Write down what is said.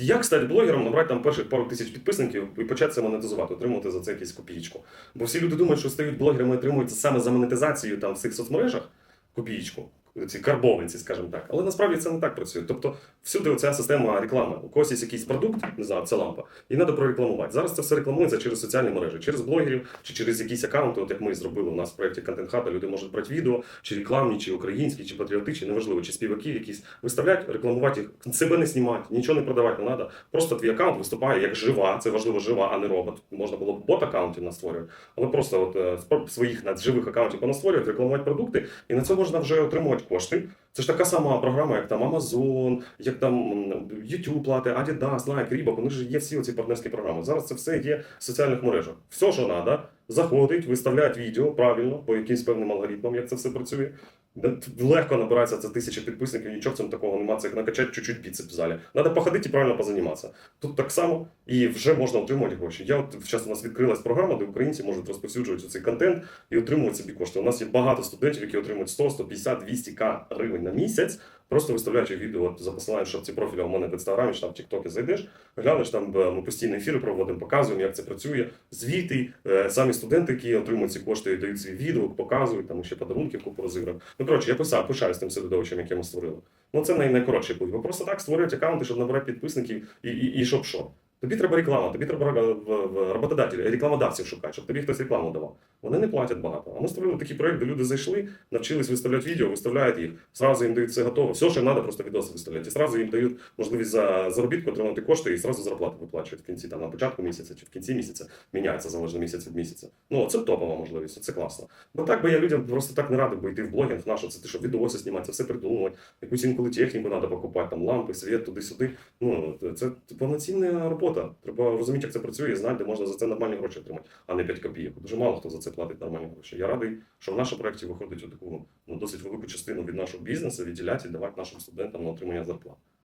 як стати блогером, набрати там перших пару тисяч підписників і почати це монетизувати, отримувати за це якусь копієчку. Бо всі люди думають, що стають блогерами і отримують саме за монетизацію там в цих соцмережах копієчку. Ці карбованці, скажімо так. Але насправді це не так працює. Тобто, всюди оця система реклами. У когось є якийсь продукт, не знаю, це лампа, і треба прорекламувати. Зараз це все рекламується через соціальні мережі, через блогерів чи через якісь аккаунти, от як ми зробили у нас в проєкті Content Hub, люди можуть брати відео, чи рекламні, чи українські, чи патріотичні, неважливо, чи співаки якісь виставляють, рекламувати їх, себе не знімати, нічого не продавати не треба. Просто твій аккаунт виступає як жива, це важливо жива, а не робот. Можна було б бот аккаунтів настворювати, але просто от е, своїх живих аккаунтів понастворювати, рекламувати продукти, і на це можна вже отримувати кошти. Це ж така сама програма, як там Amazon, як там YouTube плати, Adidas, Nike, Reebok, вони ж є всі оці партнерські програми. Зараз це все є в соціальних мережах. Все, що треба, заходить, виставляють відео правильно, по якимсь певним алгоритмам, як це все працює. Легко набирається це тисяча підписників, нічого в цьому такого немає, це накачати чуть-чуть біцеп в залі. Треба походити і правильно позаніматися. Тут так само і вже можна отримувати гроші. Я от зараз у нас відкрилась програма, де українці можуть розповсюджувати цей контент і отримувати собі кошти. У нас є багато студентів, які отримують 100, 150, 200 к гривень на місяць, просто виставляючи відео за посиланням, ці профілі у мене в інстаграмі, чи там в Тіктокі зайдеш, глянеш там е, ми постійні ефіри проводимо, показуємо, як це працює. Звіти, е, самі студенти, які отримують ці кошти, дають свій відгук, показують, там ще подарунки купу розіграв. Ну коротше, я писав, пишаюсь тим середовищем, яке ми створили. Ну це най- найкоротший путь. Просто так створюють аккаунти, щоб набирати підписників і, і, і щоб що. Тобі треба реклама, тобі треба роботодателів, рекламодавців шукати, щоб тобі хтось рекламу давав. Вони не платять багато. А ми створили такий проект, де люди зайшли, навчились виставляти відео, виставляють їх, зразу їм дають все готове. Все, що треба, просто відоси виставляти. І зразу їм дають можливість за заробітку отримати кошти і зразу зарплату виплачують в кінці, там на початку місяця чи в кінці місяця міняється залежно місяць від місяця. Ну це топова можливість, це класно. Бо так би я людям просто так не радив би йти в блогінг наш, це ти що відоси знімати, це все придумувати, якусь інколи техніку треба покупати, там лампи, світ, туди-сюди. Ну це повноцінна робота. Треба розуміти, як це працює, і знати, де можна за це нормальні гроші отримати, а не 5 копійок. Дуже мало хто за це платить нормальні гроші. Я радий, що в нашому проєкті виходить таку ну, досить велику частину від нашого бізнесу відділяти і давати нашим студентам на отримання зарплат.